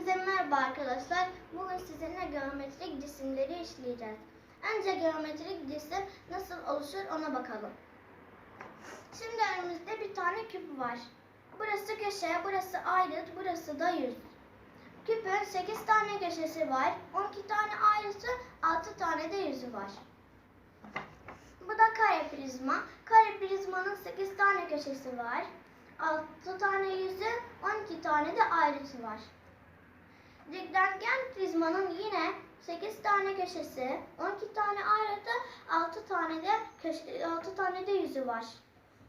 Hepinize merhaba arkadaşlar. Bugün sizinle geometrik cisimleri işleyeceğiz. Önce geometrik cisim nasıl oluşur ona bakalım. Şimdi önümüzde bir tane küp var. Burası köşe, burası ayrıt, burası da yüz. Küpün 8 tane köşesi var, 12 tane ayrıtı, 6 tane de yüzü var. Bu da kare prizma. Kare prizmanın 8 tane köşesi var. 6 tane yüzü, 12 tane de ayrıtı var. Dikdörtgen prizmanın yine 8 tane köşesi, 12 tane ayrıtı, 6 tane de köşe, 6 tane de yüzü var.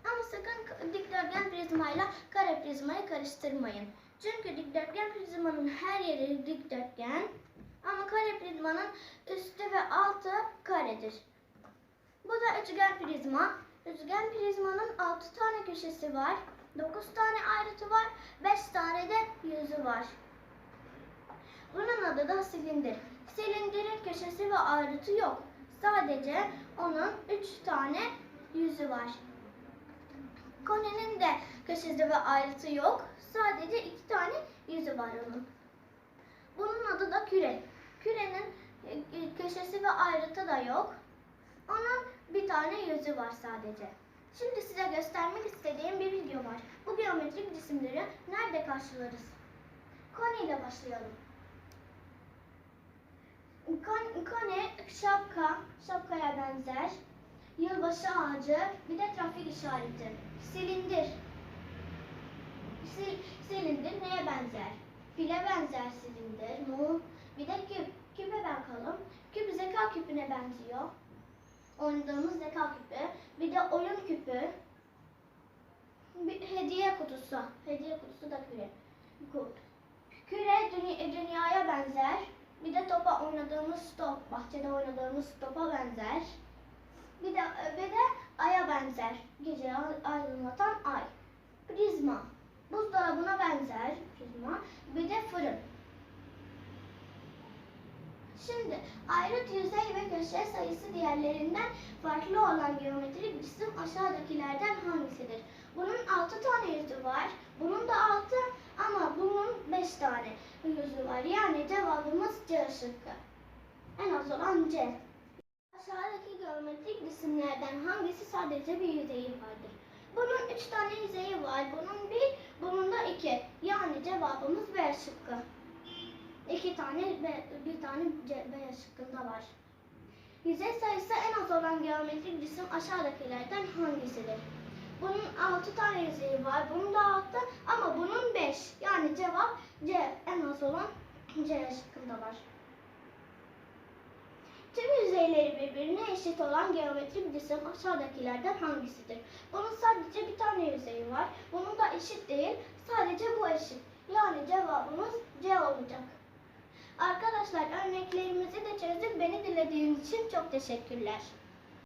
Ama sakın dikdörtgen prizmayla kare prizmayı karıştırmayın. Çünkü dikdörtgen prizmanın her yeri dikdörtgen ama kare prizmanın üstü ve altı karedir. Bu da üçgen prizma. Üçgen prizmanın 6 tane köşesi var, 9 tane ayrıtı var, 5 tane de yüzü var. Bunun adı da silindir. Silindirin köşesi ve ayrıtı yok. Sadece onun 3 tane yüzü var. Konenin de köşesi ve ayrıtı yok. Sadece 2 tane yüzü var onun. Bunun adı da küre. Kürenin e, köşesi ve ayrıtı da yok. Onun bir tane yüzü var sadece. Şimdi size göstermek istediğim bir video var. Bu geometrik cisimleri nerede karşılarız? Kone ile başlayalım. Kon- Kone şapka, şapkaya benzer. Yılbaşı ağacı, bir de trafik işareti. Silindir. Sil, silindir neye benzer? File benzer silindir. Mum. Bir de küp. Küpe bakalım. Küp zeka küpüne benziyor. Oynadığımız zeka küpü. Bir de oyun küpü. Bir hediye kutusu. Hediye kutusu da küre. Ku- Küre dünya- dünyaya benzer. Bir de topa oynadığımız top, bahçede oynadığımız topa benzer. Bir de bir de aya benzer. Gece aydınlatan ay. Prizma. Buzdolabına benzer prizma. Bir de fırın. Şimdi ayrıt yüzey ve köşe sayısı diğerlerinden farklı olan geometrik cisim aşağıdakilerden hangisidir? Bunun 6 tane yüzü var. Bunun da 6 ama bunun 5 yüzü var. Yani cevabımız C şıkkı. En az olan C. Aşağıdaki geometrik cisimlerden hangisi sadece bir yüzeyi vardır? Bunun 3 tane yüzeyi var. Bunun bir, bunun da 2. Yani cevabımız B şıkkı. İki tane bir tane C, B şıkkında var. Yüzey sayısı en az olan geometrik cisim aşağıdakilerden hangisidir? Bunun 6 tane yüzeyi var. Bunun da 6 ama bunun 5. Yani cevap C. Olan C şıkkında var. Tüm yüzeyleri birbirine eşit olan geometrik cisim aşağıdakilerden hangisidir? Bunun sadece bir tane yüzeyi var. Bunun da eşit değil. Sadece bu eşit. Yani cevabımız C olacak. Arkadaşlar örneklerimizi de çözdük. Beni dinlediğiniz için çok teşekkürler.